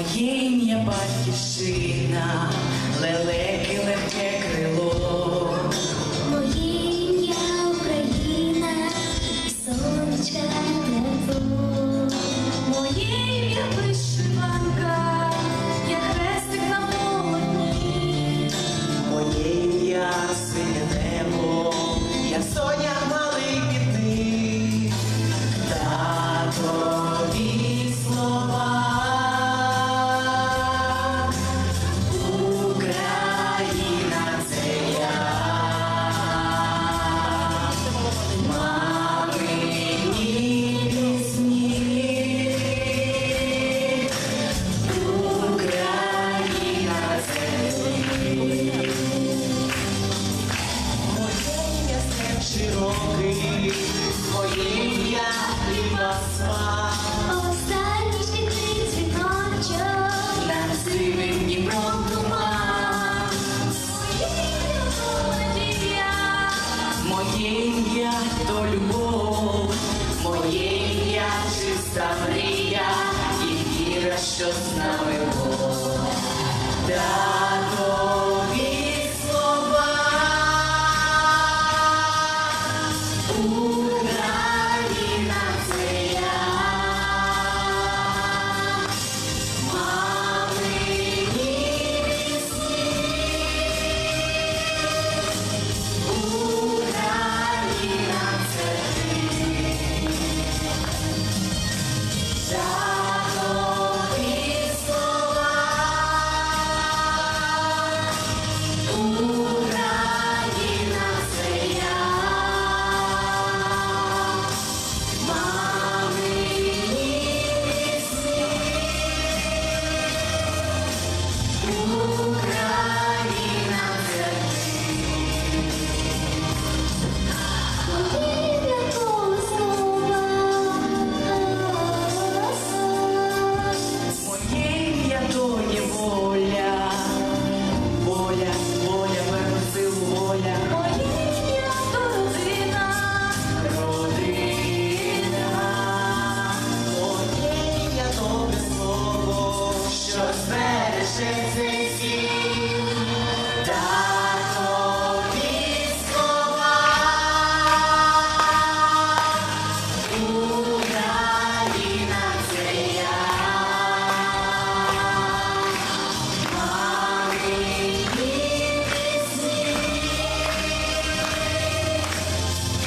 Моє ім'я батьківщина, лелеки Москва. Останній ти дзвіночок, над синим Дніпром туман. Моє ім'я, моє ім'я то любов, моє ім'я чиста мрія, і віра, що з нами Бог.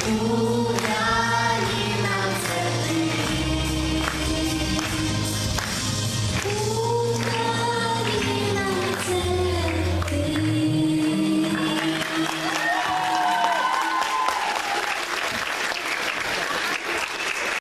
Ooh.